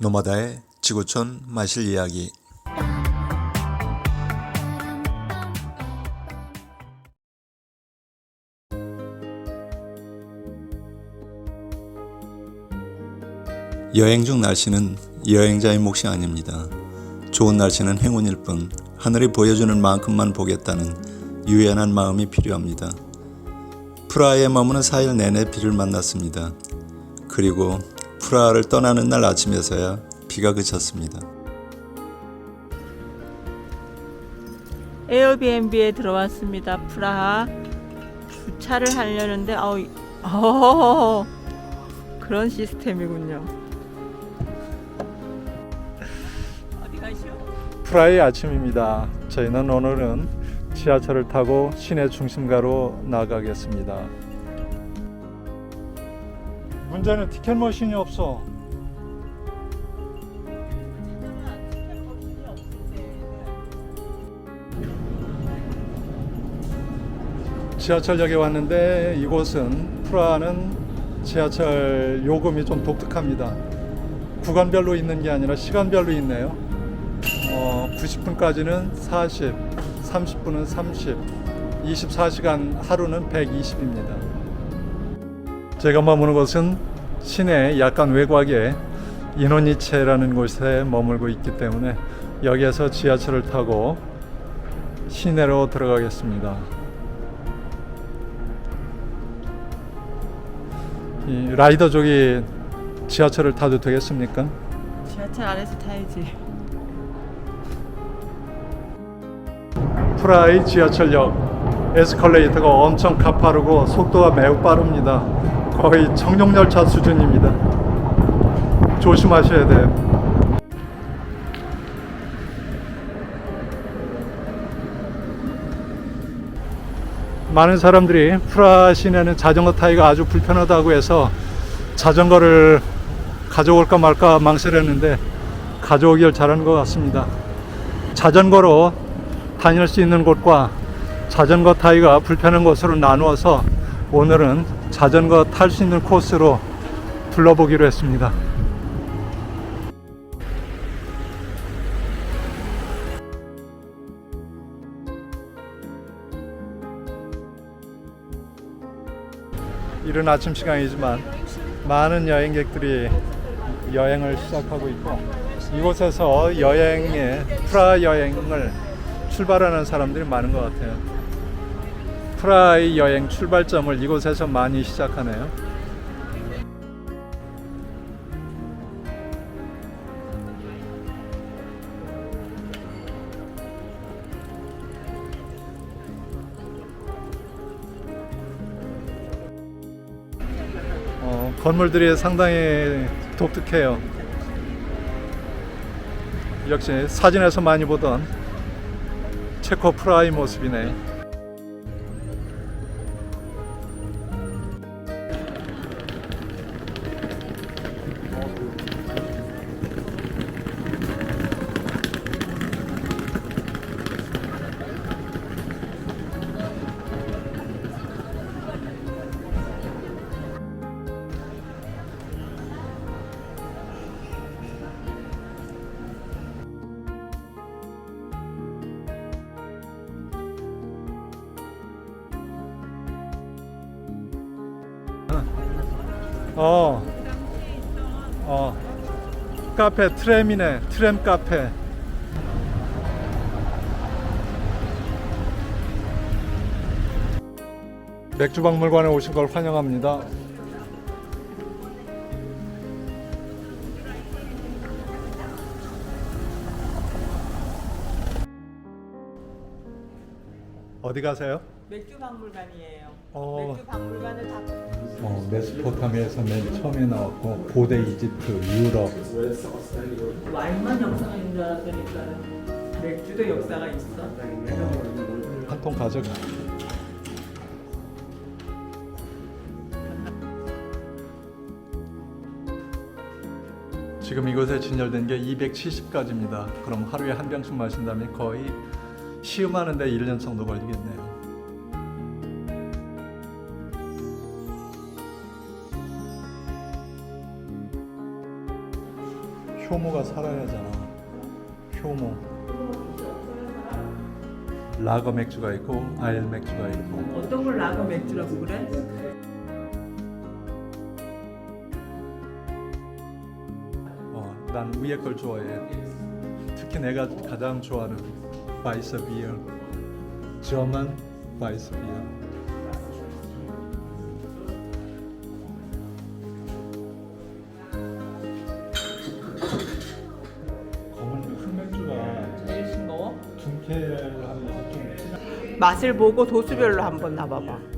노마다의 지구촌 마실 이야기 여행 중 날씨는 여행자의 몫이 아닙니다. 좋은 날씨는 행운일 뿐 하늘이 보여주는 만큼만 보겠다는 유연한 마음이 필요합니다. 프라하에 머무는 4일 내내 비를 만났습니다. 그리고 프라하를 떠나는 날 아침에서야 비가 그쳤습니다. 에어비앤비에 들어왔습니다. 프라하 주차를 하려는데 아우 어, 그런 시스템이군요. 어디 가시오? 프라하의 아침입니다. 저희는 오늘은 지하철을 타고 시내 중심가로 나가겠습니다. 문제는 티켓 머신이 없어. 지하철역에 왔는데 이곳은 프라하는 지하철 요금이 좀 독특합니다. 구간별로 있는 게 아니라 시간별로 있네요. 어, 90분까지는 40, 30분은 30, 24시간 하루는 120입니다. 제가 머무는 곳은 시내 약간 외곽에 인원이체라는 곳에 머물고 있기 때문에 여기에서 지하철을 타고 시내로 들어가겠습니다. 이 라이더족이 지하철을 타도 되겠습니까? 지하철 안에서 타야지. 프라하의 지하철역 에스컬레이터가 엄청 가파르고 속도가 매우 빠릅니다. 거의 청룡열차 수준입니다. 조심하셔야 돼요. 많은 사람들이 프라하 시내는 자전거 타기가 아주 불편하다고 해서 자전거를 가져올까 말까 망설였는데 가져오길 잘한 것 같습니다. 자전거로 다닐 수 있는 곳과 자전거 타기가 불편한 곳으로 나누어서 오늘은 자전거 탈 수 있는 코스로 둘러보기로 했습니다. 이른 아침 시간이지만 많은 여행객들이 여행을 시작하고 있고 이곳에서 여행에 프라하 여행을 출발하는 사람들이 많은 것 같아요. 프라하의 여행 출발점을 이곳에서 많이 시작하네요. 어, 건물들이 상당히 독특해요. 역시 사진에서 많이 보던 체코 프라하의 모습이네. 어, 어, 카페 트램이네, 트램 카페. 맥주 박물관에 오신 걸 환영합니다. 어디 가세요? 맥주 박물관이에요. 어. 맥주 박물관을 다 어, 메소포타미아에서 맨 처음에 나왔고 고대 이집트, 유럽, 와인만 역사가 있는 줄 알았더니까 맥주도 역사가 있어. 한 통 가져가. 지금 이곳에 진열된 게 270가지입니다. 그럼 하루에 한 병씩 마신다면 거의 시음하는데 1년 정도 걸리겠네요. 효모가 살아야잖아. 효모. 라거 맥주가 있고 아일 맥주가 있고. 어떤 걸 라거 맥주라고 그래? 어, 난 위에 걸 좋아해. 특히 내가 가장 좋아하는 싱거워? 중쾌하면서 좀 진한 맛을 보고 도수별로 한번 놔봐봐.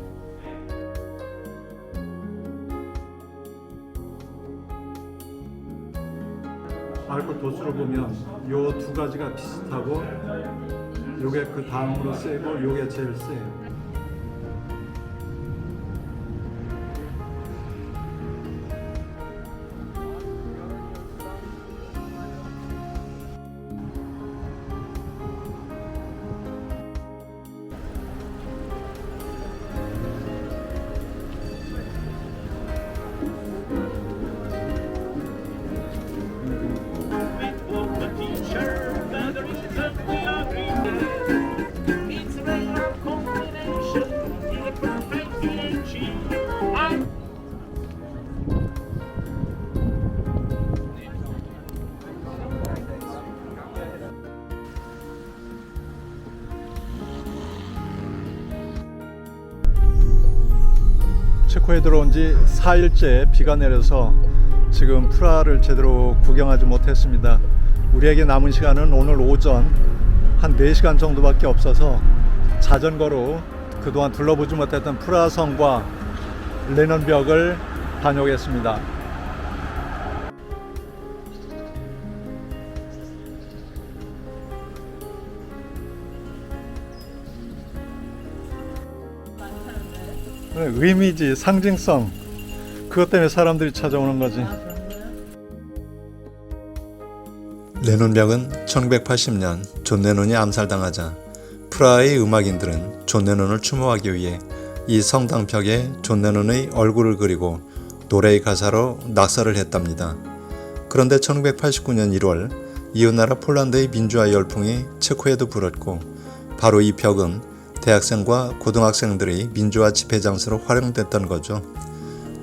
알코올 도수를 보면 요 두 가지가 비슷하고 요게 그 다음으로 세고 요게 제일 세요. 들어온 지 4일째 비가 내려서 지금 프라하를 제대로 구경하지 못했습니다. 우리에게 남은 시간은 오늘 오전 한 4시간 정도밖에 없어서 자전거로 그동안 둘러보지 못했던 프라하 성과 레넌벽을 다녀오겠습니다. 의미지 상징성 그것 때문에 사람들이 찾아오는 거지. 레논벽은 1980년 존 레논이 암살당하자 프라하의 음악인들은 존 레논을 추모하기 위해 이 성당 벽에 존 레논의 얼굴을 그리고 노래의 가사로 낙서를 했답니다. 그런데 1989년 1월 이웃나라 폴란드의 민주화 열풍이 체코에도 불었고 바로 이 벽은 대학생과 고등학생들의 민주화 집회 장소로 활용됐던 거죠.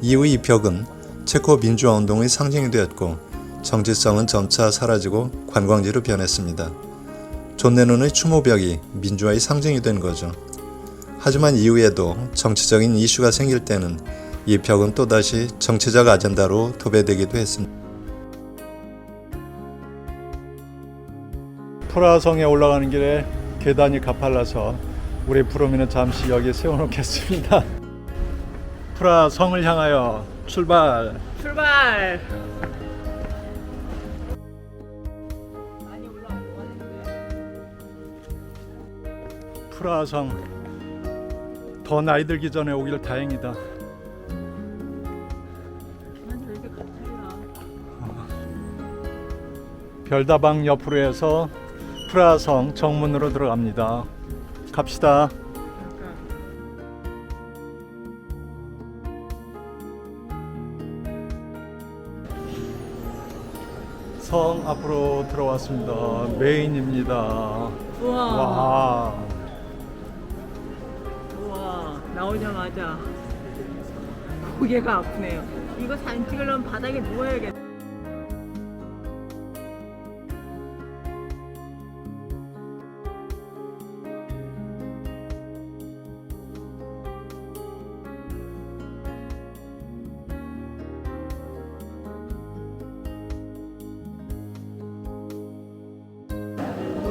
이후 이 벽은 체코 민주화 운동의 상징이 되었고 정치성은 점차 사라지고 관광지로 변했습니다. 존 레논의 추모벽이 민주화의 상징이 된 거죠. 하지만 이후에도 정치적인 이슈가 생길 때는 이 벽은 또다시 정치적 아젠다로 도배되기도 했습니다. 프라하 성에 올라가는 길에 계단이 가팔라서 우리 부르미는 잠시 여기 세워놓겠습니다. 프라하 성을 향하여 출발. 출발. 많이 올라온 것 같은데. 프라하 성. 더 나이 들기 전에 오길 다행이다. 별다방 옆으로 해서 프라하 성 정문으로 들어갑니다. 갑시다. 성 앞으로 들어왔습니다. 메인입니다. 우와. 와. 우와. 나오자마자 고개가 아프네요. 이거 사진 찍으려면 바닥에 누워야겠다.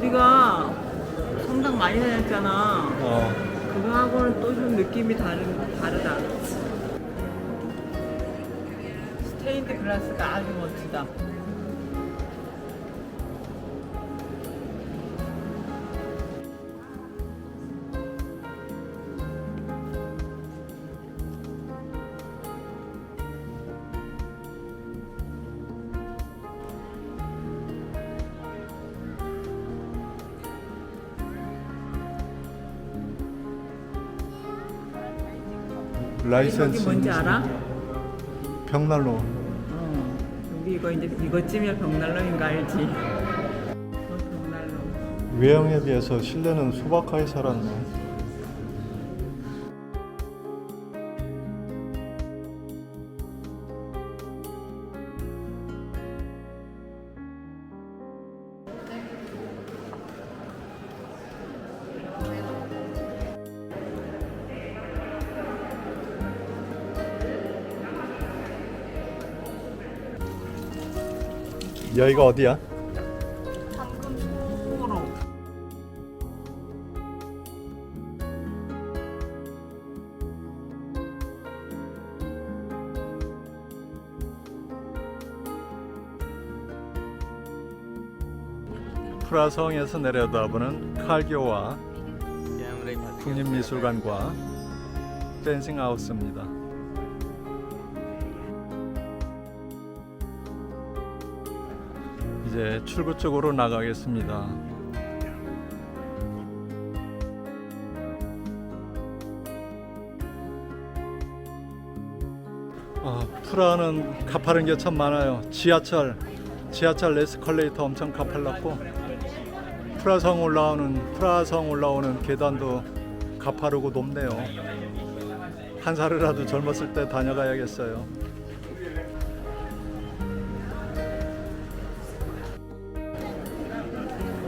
우리가 성당 많이 다녔잖아. 어. 그거하고는 또 좀 느낌이 다른, 다르다. 스테인드 글라스가 아주 멋지다. 라이센스 여기 뭔지 알아? 벽난로. 어, 우리 이거 이제 이거쯤이야 벽난로인가 알지? 어, 벽난로. 외형에 비해서 실내는 소박하게 살았네. 여기가 어디야? 방금 소로. 프라성에서 내려다보는 칼교와 국립미술관과 댄싱 하우스입니다. 이제 출구 쪽으로 나가겠습니다. 아, 프라하는 가파른 게 참 많아요. 지하철, 지하철 에스컬레이터 엄청 가팔랐고 프라성 올라오는 프라성 올라오는 계단도 가파르고 높네요. 한 살이라도 젊었을 때 다녀가야겠어요.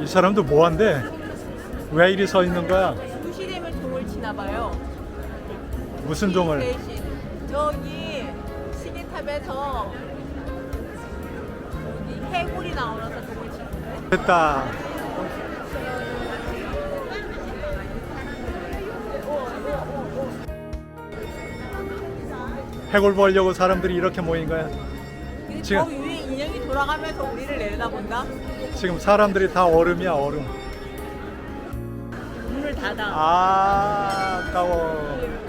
사람도 뭐한데? 왜 이리 서 있는 거야? 2시 되면 종을 치나 봐요. 무슨? 대신 저기 시계탑에서 여기 해골이 나오면서 종을 치는데 됐다. 해골 보려고 사람들이 이렇게 모인 거야. 지금- 돌아가면서 우리를 내려다본다? 지금 사람들이 다 얼음이야 얼음. 문을 닫아. 아, 아까워.